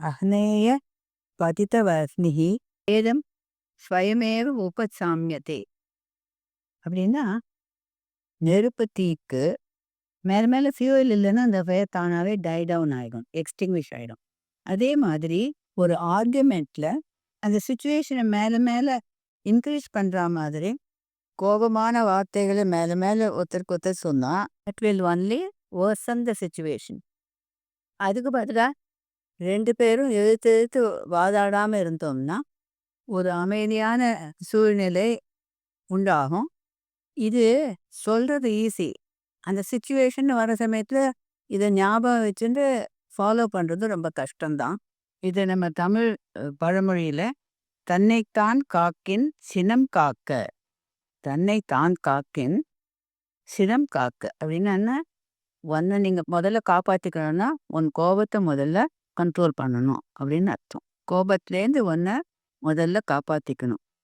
அஹ்னேய பதிதவஸ்னிஹி ஏதம் ஸ்வயமேவ உபசாமியதே அப்படின்னா நெருப்பு தீக்கு மேல மேல ஃபியூல் இல்லைன்னா அந்த ஃபயர் தானாவே டை டவுன் ஆகிடும் எக்ஸ்டிங்விஷ் ஆகிடும் அதே மாதிரி ஒரு ஆர்குமெண்ட்டில் அந்த சுச்சுவேஷனை மேல மேல இன்க்ரீஸ் பண்ணுற மாதிரி கோபமான வார்த்தைகளை மேல மேல ஒருத்தருக்கு ஒருத்தர் சொன்னா it will only worsen the situation அதுக்கு பதிலா ரெண்டு பேரும் எழுத்து எழுத்து வாதாடாம இருந்தோம்னா ஒரு அமைதியான சூழ்நிலை உண்டாகும். இது சொல்றது ஈஸி அந்த சுச்சுவேஷன் வர சமயத்துல இதை ஞாபகம் வச்சுட்டு ஃபாலோ பண்றது ரொம்ப கஷ்டம்தான். இது நம்ம தமிழ் பழமொழியில் தன்னைத்தான் காக்கின் சினம் காக்க தன்னை தான் காக்கின் சினம் காக்க அப்படின்னா என்ன? ஒன்று நீங்க முதல்ல காப்பாத்திக்கணும்னா உன் கோபத்தை முதல்ல கண்ட்ரோல் பண்ணணும் அப்படின்னு அர்த்தம். கோபத்துலேருந்து ஒன்றை முதல்ல காப்பாற்றிக்கணும்